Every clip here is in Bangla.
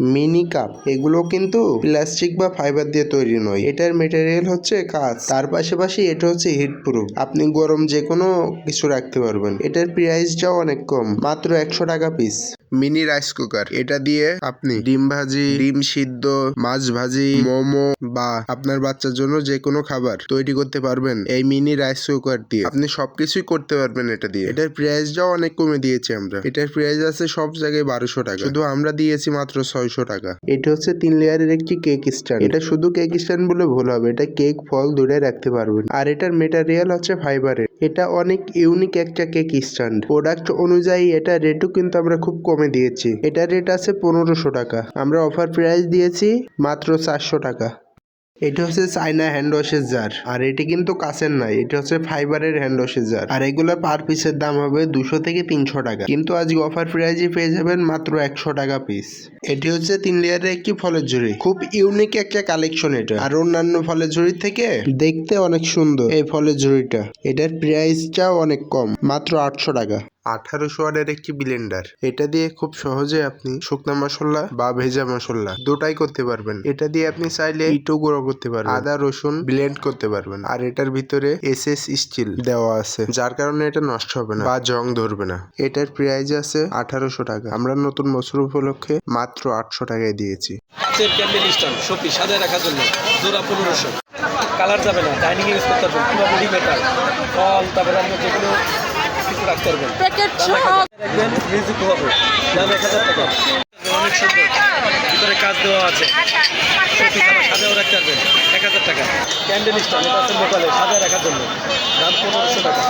Mini cup. এগুলো কিন্তু প্লাস্টিক বা ফাইবার দিয়ে তৈরি নয়। এটার মেটেরিয়াল হচ্ছে কাঁচ। তার পাশাপাশি এটা হচ্ছে হিট প্রুফ আপনি গরম যে কোনো কিছু রাখতে পারবেন। এটার প্রাইসটাও অনেক কম। মাত্র একশো টাকা পিস মিনি রাইস কুকার। এটা দিয়ে আপনি ডিম ভাজি, ডিম সিদ্ধ, মাছ ভাজি, মোমো বা আপনার বাচ্চার জন্য যে কোনো খাবার তৈরি করতে পারবেন এই মিনি রাইস কুকার দিয়ে। আপনি সবকিছুই করতে পারবেন এটা দিয়ে। এটার প্রাইসটাও অনেক কমে দিয়েছি আমরা। এটার প্রাইস আছে সব জায়গায় বারোশো টাকা। শুধু আমরা দিয়েছি মাত্র ছয়শো টাকা। এটা হচ্ছে তিন লেয়ারের একটি কেক স্ট্যান্ড। এটা শুধু কেক স্ট্যান্ড বলে ভুল হবে। এটা কেক ফল দুটাই রাখতে পারবেন। আর এটার মেটেরিয়াল হচ্ছে ফাইবারের। এটা অনেক ইউনিক একটা কেক স্ট্যান্ড প্রোডাক্ট অনুযায়ী এটা রেটও কিন্তু আমরা খুব কমে দিয়েছি। এটা রেট আছে পনেরোশো টাকা। আমরা অফার প্রাইস দিয়েছি মাত্র চারশো টাকা। এটা হচ্ছে চাইনা হ্যান্ড ওয়াশের জার আর এটি কিন্তু কাছের নাই, এটা হচ্ছে ফাইবারের হ্যান্ড ওয়াশের জার আর এগুলো পার পিসের দাম হবে দুশো থেকে তিনশো টাকা। কিন্তু আজকে অফার প্রাইজে পেয়ে যাবেন মাত্র একশো টাকা পিস এটি হচ্ছে তিন লেয়ারের একটি ফলের ঝুড়ি, খুব ইউনিক একটা কালেকশন এটা। আর অন্যান্য ফলের ঝুড়ির থেকে দেখতে অনেক সুন্দর এই ফলের ঝুড়িটা, এটার প্রাইসটাও অনেক কম, মাত্র আটশো টাকা। আঠারোশো ওয়াটের একটি ব্লেন্ডার এটা দিয়ে খুব সহজে আপনি শুকনা মশলা বা ভেজা মশলা দুটাই করতে পারবেন। এটা দিয়ে আপনি চাইলে ইটো গুঁড়ো করতে পারবেন। আদা, রসুন ব্লেন্ড করতে পারবেন। আর এটার ভিতরে এস এস স্টিল দেওয়া আছে, যার কারণে এটা নষ্ট হবে না বা জং ধরবে না। এটার প্রাইস আছে আঠারোশো টাকা। আমরা নতুন বছর উপলক্ষে মাত্র আটশো টাকায় দিয়েছি। কালার যাবে না ডাইনিং ইউজ করতে মেটাল ফল, তারপরে কিছু করবেন। প্যাকেট দাম সহ রাখবেন রিজিক হবে। দাম এক হাজার টাকা। অনেক সুন্দর। ভিতরে কাজ দেওয়া আছে। সাজাও রাখতে পারবেন এক হাজার টাকা। ক্যান্ডেল এটা মেটালে রাখার জন্য। দাম পনেরোশো টাকা।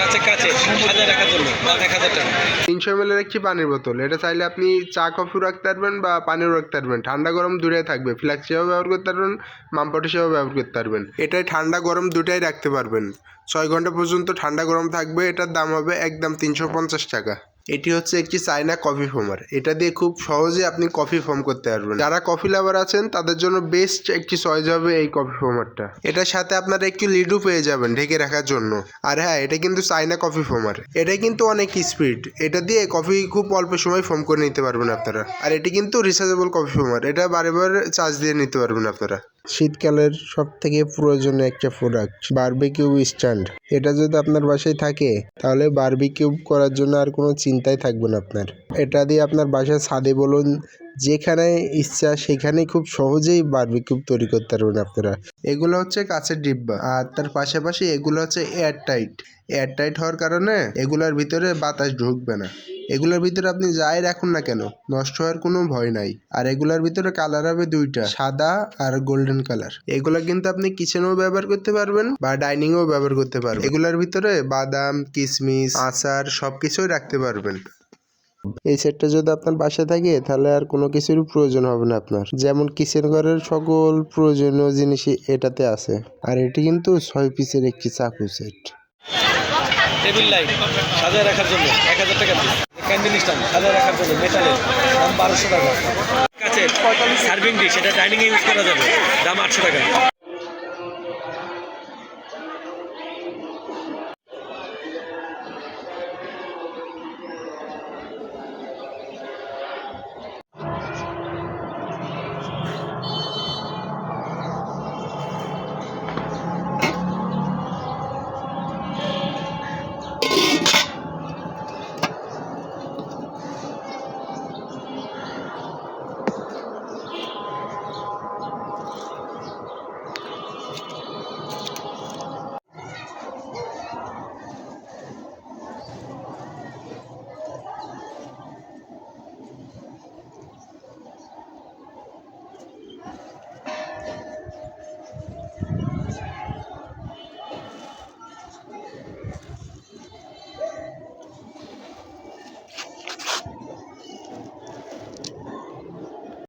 কাছে কাছে, সাজায় রাখার জন্য এক হাজার টাকা তিনশো এম একটি পানির বোতল, এটা চাইলে আপনি চা, কফিও রাখতে পারবেন বা পানিও রাখতে পারবেন। ঠান্ডা গরম দূরে থাকবে ফ্ল্যাক্স হিসেবে ব্যবহার করতে পারবেন মামপট হিসেবে ব্যবহার করতে পারবেন। এটাই ঠান্ডা গরম দুটাই রাখতে পারবেন। ছয় ঘণ্টা পর্যন্ত ঠান্ডা গরম থাকবে, এটার দাম হবে একদম তিনশো পঞ্চাশ টাকা। এটি হচ্ছে একটি চাইনা কফি ফোমার এটা দিয়ে খুব সহজে আপনি কফি ফোম করতে পারবেন। যারা কফি লাভার আছেন, তাদের জন্য বেস্ট একটি চয়েস হবে এই কফি ফোমারটা এটার সাথে আপনারা একটু লিডু পেয়ে যাবেন ঢেকে রাখার জন্য। আর হ্যাঁ এটা কিন্তু চাইনা কফি ফোমার এটা কিন্তু অনেক স্পিড এটা দিয়ে কফি খুব অল্প সময় ফোম করে নিতে পারবেন আপনারা। আর এটি কিন্তু রিচার্জেবল কফি ফোমার এটা বারে বারে চার্জ দিয়ে নিতে পারবেন আপনারা। শীতকালের সব থেকে প্রয়োজনীয় একটা প্রোডাক্ট বারবিকিউ স্ট্যান্ড এটা যদি আপনার বাসায় থাকে, তাহলে বারবিকিউ করার জন্য আর কোনো চিন্তাই থাকবে না আপনার। এটা দিয়ে আপনার বাসায় ছাদে বলুন, যেখানে ইচ্ছা সেখানে খুব সহজেই বারবিকিউ তৈরি করতে পারবেন আপনারা। এগুলো হচ্ছে কাছের ডিব্বা, আর তার পাশাপাশি এগুলো হচ্ছে এয়ার টাইট এয়ার টাইট হওয়ার কারণে এগুলোর ভিতরে বাতাস ঢুকবে না। এগুলোর ভিতরে আপনি যাই রাখুন না কেন, নষ্ট হওয়ার কোনো ভয় নাই। আর এগুলোর ভিতরে কালার হবে দুইটা, সাদা আর গোল্ডেন কালার এগুলো কিন্তু আপনি কিচেনেও ব্যবহার করতে পারবেন বা ডাইনিংয়েও ব্যবহার করতে পারবেন। এগুলোর ভিতরে বাদাম কিশমিশ আচার সবকিছুই রাখতে পারবেন। এই সেটটা যদি আপনার বাসায় থাকে, তাহলে আর কোনো কিছুর প্রয়োজন হবে না আপনার। যেমন কিচেন ঘরের সকল প্রয়োজনীয় জিনিসই এটাতে আছে। আর এটি কিন্তু ছয় পিসের একটি চাকু সেট টেবিল লাইট সাজায় রাখার জন্য এক হাজার টাকা ক্যান্ডেল স্ট্যান্ড সাজায় রাখার জন্য মেটালের দাম বারোশো টাকা। কাছে সার্ভিং ডিশ, এটা ডাইনিংয়ে ইউজ করা যাবে। দাম আটশো টাকা।